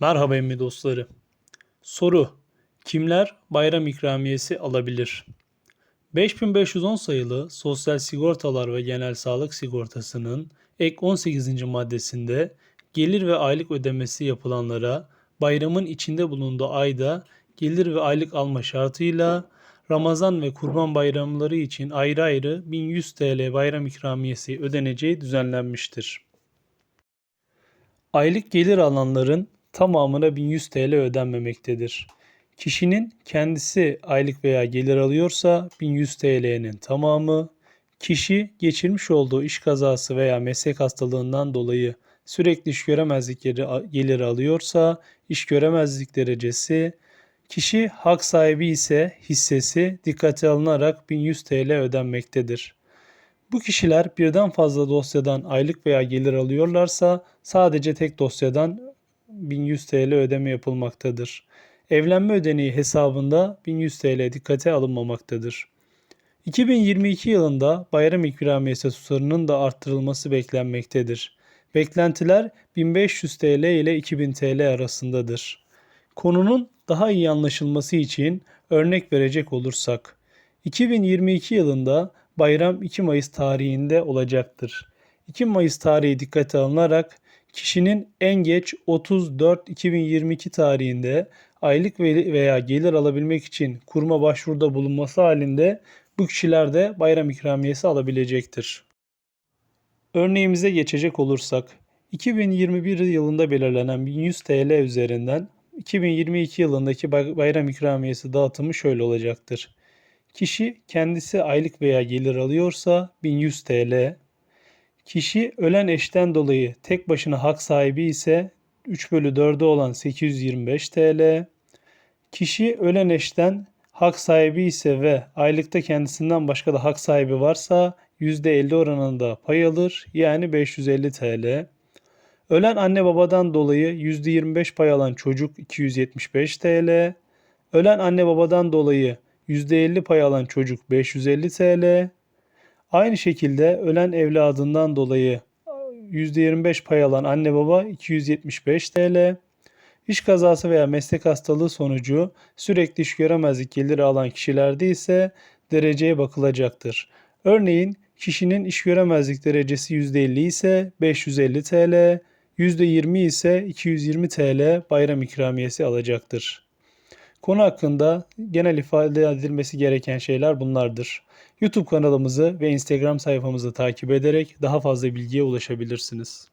Merhaba emmi dostları. Soru: Kimler bayram ikramiyesi alabilir? 5510 sayılı Sosyal Sigortalar ve Genel Sağlık Sigortası'nın ek 18. maddesinde gelir ve aylık ödemesi yapılanlara bayramın içinde bulunduğu ayda gelir ve aylık alma şartıyla Ramazan ve Kurban bayramları için ayrı ayrı 1100 TL bayram ikramiyesi ödeneceği düzenlenmiştir. Aylık gelir alanların tamamına 1100 TL ödenmemektedir. Kişinin kendisi aylık veya gelir alıyorsa 1100 TL'nin tamamı, kişi geçirmiş olduğu iş kazası veya meslek hastalığından dolayı sürekli iş göremezlik geri- geliri alıyorsa iş göremezlik derecesi, kişi hak sahibi ise hissesi dikkate alınarak 1100 TL ödenmektedir. Bu kişiler birden fazla dosyadan aylık veya gelir alıyorlarsa sadece tek dosyadan 1100 TL ödeme yapılmaktadır. Evlenme ödeneği hesabında 1100 TL dikkate alınmamaktadır. 2022 yılında bayram ikramiyesi tutarının da arttırılması beklenmektedir. Beklentiler 1500 TL ile 2000 TL arasındadır. Konunun daha iyi anlaşılması için örnek verecek olursak 2022 yılında bayram 2 Mayıs tarihinde olacaktır. 2 Mayıs tarihi dikkate alınarak kişinin en geç 30.4.2022 tarihinde aylık ve- veya gelir alabilmek için kuruma başvuruda bulunması halinde bu kişiler de bayram ikramiyesi alabilecektir. Örneğimize geçecek olursak 2021 yılında belirlenen 1100 TL üzerinden 2022 yılındaki bay- bayram ikramiyesi dağıtımı şöyle olacaktır. Kişi kendisi aylık veya gelir alıyorsa 1100 TL, Kişi ölen eşten dolayı tek başına hak sahibi ise 3 bölü 4'ü olan 825 TL. Kişi ölen eşten hak sahibi ise ve aylıkta kendisinden başka da hak sahibi varsa %50 oranında pay alır yani 550 TL. Ölen anne babadan dolayı %25 pay alan çocuk 275 TL. Ölen anne babadan dolayı %50 pay alan çocuk 550 TL. Aynı şekilde ölen evladından dolayı %25 pay alan anne baba 275 TL. İş kazası veya meslek hastalığı sonucu sürekli iş göremezlik geliri alan kişilerde ise dereceye bakılacaktır. Örneğin kişinin iş göremezlik derecesi %50 ise 550 TL, %20 ise 220 TL bayram ikramiyesi alacaktır. Konu hakkında genel ifade edilmesi gereken şeyler bunlardır. YouTube kanalımızı ve Instagram sayfamızı takip ederek daha fazla bilgiye ulaşabilirsiniz.